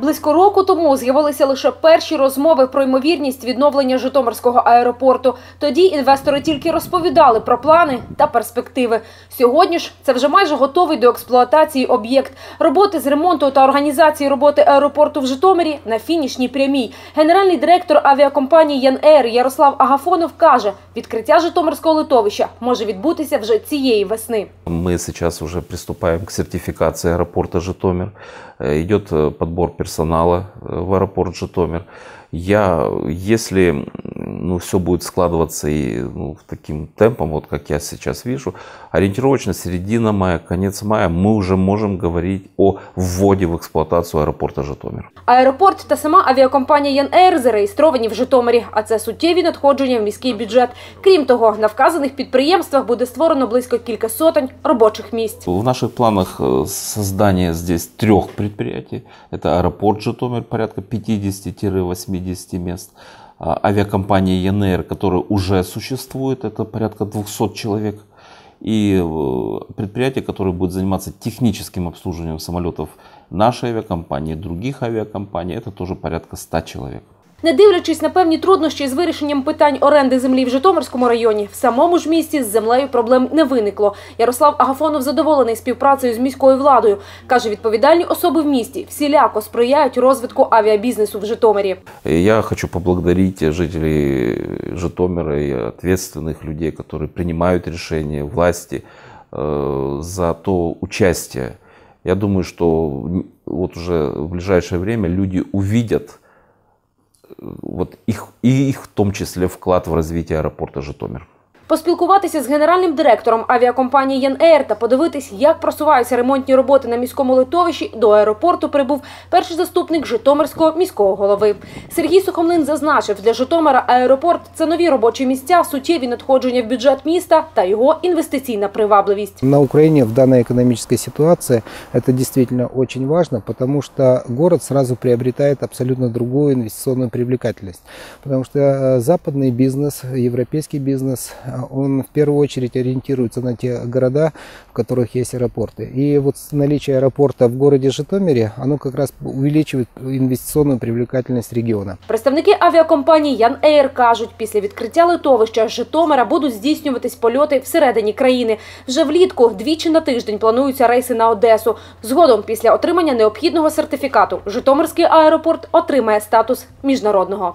Близько року тому з'явилися лише перші розмови про ймовірність відновлення Житомирського аеропорту. Тоді інвестори тільки розповідали про плани та перспективи. Сьогодні ж це вже майже готовий до експлуатації об'єкт. Роботи з ремонту та організації роботи аеропорту в Житомирі на фінішній прямій. Генеральний директор авіакомпанії «Ян-Ейр» Ярослав Агафонов каже, відкриття Житомирського литовища може відбутися вже цієї весни. Мы сейчас уже приступаем к сертификации аэропорта Житомир. Э, Идет э, подбор персонала э, в аэропорт Житомир. Я, если ну, все будет складываться и ну, таким темпом, вот как я сейчас вижу, ориентировочно середина мая, конец мая, мы уже можем говорить о вводе в эксплуатацию аэропорта Житомир. Аеропорт та сама авіакомпанія «Ян-Ейр» зареєстровані в Житомирі, а це суттєві надходження в міський бюджет. Крім того, на вказаних підприємствах буде створено близько кілька сотень робочих місць. В наших планах э, создание здесь трех предприятий. Это аэропорт Житомир, порядка 50-80 мест. А, Авиакомпания ЯНР, которая уже существует, это порядка 200 человек. И э, предприятие, которое будет заниматься техническим обслуживанием самолетов нашей авиакомпании, других авиакомпаний, это тоже порядка 100 человек. Не дивлячись на певні труднощі з вирішенням питань оренди землі в Житомирському районі, в самому ж місті з землею проблем не виникло. Ярослав Агафонов задоволений співпрацею з міською владою. Каже, відповідальні особи в місті всіляко сприяють розвитку авіабізнесу в Житомирі. И Я хочу поблагодарить жителей Житомира и ответственных людей, которые принимают решения, власти, э, за то участие. Я думаю, что н- вот уже в ближайшее время люди увидят э, вот их, и их в том числе вклад в развитие аэропорта Житомир. Поспілкуватися з генеральним директором авіакомпанії «Ян-Ейр» та подивитись, як просуваються ремонтні роботи на міському литовищі, до аеропорту прибув перший заступник Житомирського міського голови. Сергій Сухомлин зазначив, для Житомира аеропорт – це нові робочі місця, суттєві надходження в бюджет міста та його інвестиційна привабливість. На Украине в данной экономической ситуации это действительно очень важно, потому что город сразу приобретает абсолютно другую инвестиционную привлекательность. Потому что э, западный бизнес, европейский бизнес, э, он в первую очередь ориентируется на те города, в которых есть аэропорты. И вот наличие аэропорта в городе Житомире, оно как раз увеличивает инвестиционную привлекательность региона. Представники авіакомпанії «Ян-Ейр» кажуть, після відкриття литовища з Житомира будуть здійснюватись польоти всередині країни. Вже влітку двічі на тиждень плануються рейси на Одесу. Згодом, після отримання необхідного сертифікату, Житомирський аеропорт отримає статус міжнародного.